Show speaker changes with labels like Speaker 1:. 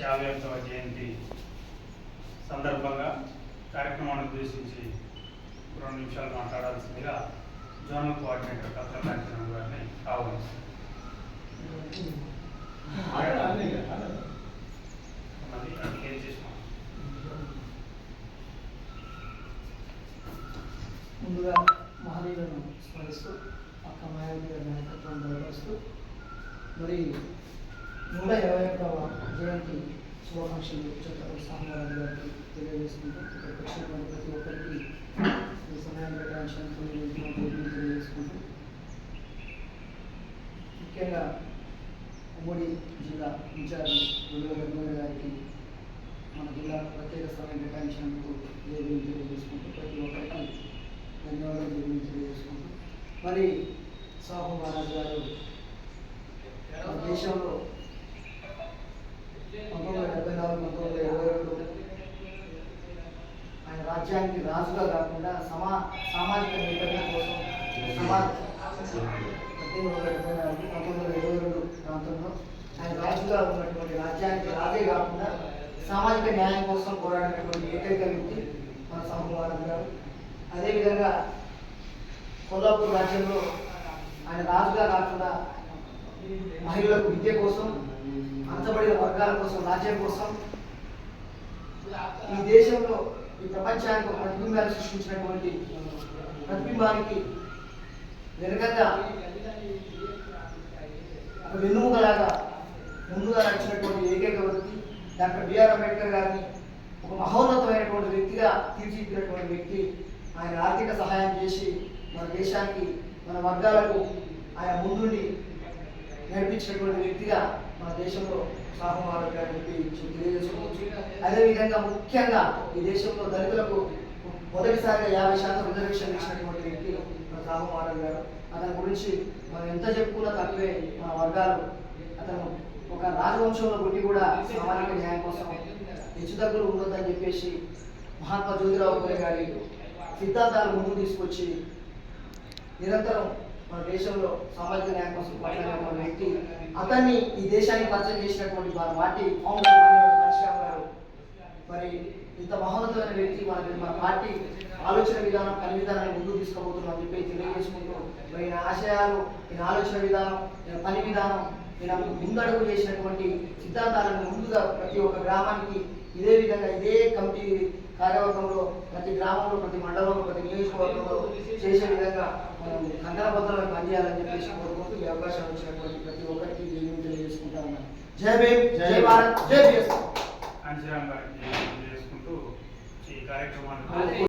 Speaker 1: యాభై ఒకటవ జయంతి సందర్భంగా కార్యక్రమాన్ని ఉద్దేశించి రెండు నిమిషాలు మాట్లాడాల్సిందిగా జోనల్ కోఆర్డినేటర్ కథల కార్యక్రమం గారిని ఆహ్వానిస్తున్నాను ఏం చేసినాం
Speaker 2: ముందుగా మహనీయులను స్మరిస్తూ అక్క మాయావతి గారి నాయకత్వం గౌరవిస్తూ మరి నూట ఇరవై ఒకటవ జయంతి శుభాకాంక్షలు ఛత్రపతి సామరాజు గారికి తెలియజేసుకుంటూ ఇక్కడికి వచ్చినటువంటి ప్రతి ఒక్కరికి ఈ సమయాన్ని కేటాయించినందుకు తెలియజేసుకుంటూ ముఖ్యంగా ఉమ్మడి జిల్లా ఇన్ఛార్జ్ గురువు రఘువర గారికి మన జిల్లా ప్రత్యేక సమయం కేటాయించినందుకు దేవుని తెలియజేసుకుంటూ ప్రతి ఒక్కరికి ధన్యవాదాలు దేవుని తెలియజేసుకుంటూ మరి సాహు మహారాజ్ గారు దేశంలో పంతొమ్మిది వందల డెబ్బై నాలుగు పంతొమ్మిది వందల ఇరవై రెండు ఆయన రాజ్యానికి రాజుగా కాకుండా సమా సామాజిక నేపథ్యం కోసం సమాజ పద్దెనిమిది వందల నాలుగు పంతొమ్మిది వందల ఇరవై రెండు ప్రాంతంలో ఆయన రాజుగా ఉన్నటువంటి రాజ్యానికి రాజే కాకుండా సామాజిక న్యాయం కోసం పోరాడినటువంటి ఏకైక వ్యక్తి మన సాంబవారం గారు. అదేవిధంగా కొల్లాపూర్ రాజ్యంలో ఆయన రాజుగా కాకుండా మహిళలకు విద్య కోసం అంతబడిన వర్గాల కోసం రాజ్యం కోసం ఈ దేశంలో ఈ ప్రపంచానికి ఒక ప్రతిబింబాలు సృష్టించినటువంటి ప్రతిబింబానికి వెనుకంగా ఒక వెన్నుముకలాగా ముందుగా నడిచినటువంటి ఏకైక వ్యక్తి డాక్టర్ బిఆర్ అంబేద్కర్ గారిని ఒక మహోన్నతమైనటువంటి వ్యక్తిగా తీర్చిదిద్దినటువంటి వ్యక్తి ఆయన ఆర్థిక సహాయం చేసి మన దేశానికి మన వర్గాలకు ఆయన ముందుండి నడిపించినటువంటి వ్యక్తిగా మన దేశంలో సాహమారు గారిని చెప్పి తెలియజేసుకోవచ్చు. అదేవిధంగా ముఖ్యంగా ఈ దేశంలో దళితులకు మొదటిసారిగా యాభై శాతం రిజర్వేషన్ ఇచ్చినటువంటి వ్యక్తి మన సాహమారు గారు. అతని గురించి మనం ఎంత చెప్పుకున్నా తక్కువే మన వర్గాలు. అతను ఒక రాజవంశంలో గుడ్డి కూడా సామాజిక న్యాయం కోసం హెచ్చుతగ్గులు ఉండొద్దని చెప్పేసి మహాత్మా జ్యోతిరావు పూలే గారి సిద్ధాంతాలు ముందుకు తీసుకొచ్చి నిరంతరం మన దేశంలో సామాజిక న్యాయం కోసం పట్టిన వ్యక్తి. అతన్ని ఈ దేశానికి పరిచయం చేసినటువంటి వారి పార్టీ ఫౌండర్ పరశురామ్ గారు మరి ఇంత మహోన్నతమైన వ్యక్తి మన పార్టీ ఆలోచన విధానం పని విధానాన్ని ముందుకు తీసుకుపోతున్నాం అని చెప్పి తెలియజేసుకుంటూ మరి ఈయన ఆశయాలు ఈయన ఆలోచన విధానం ఈయన పని విధానం ఈయన ముందడుగు చేసినటువంటి సిద్ధాంతాలను ముందుగా ప్రతి ఒక్క గ్రామానికి ఇదే విధంగా ఇదే కమిటీ కార్యవర్గంలో ప్రతి గ్రామంలో ప్రతి మండలంలో ప్రతి నియోజకవర్గంలో చేసే విధంగా మనం కంకణబద్ధంగా పనిచేయాలని చెప్పేసి కోరుకుంటూ ఈ అవకాశం వచ్చినటువంటి ప్రతి ఒక్కరికి తెలియజేసుకుంటా ఉన్నాను. జై భీమ్ జై భారత్ జై బిఎస్
Speaker 1: ಕಾರ್ಯಕ್ರಮ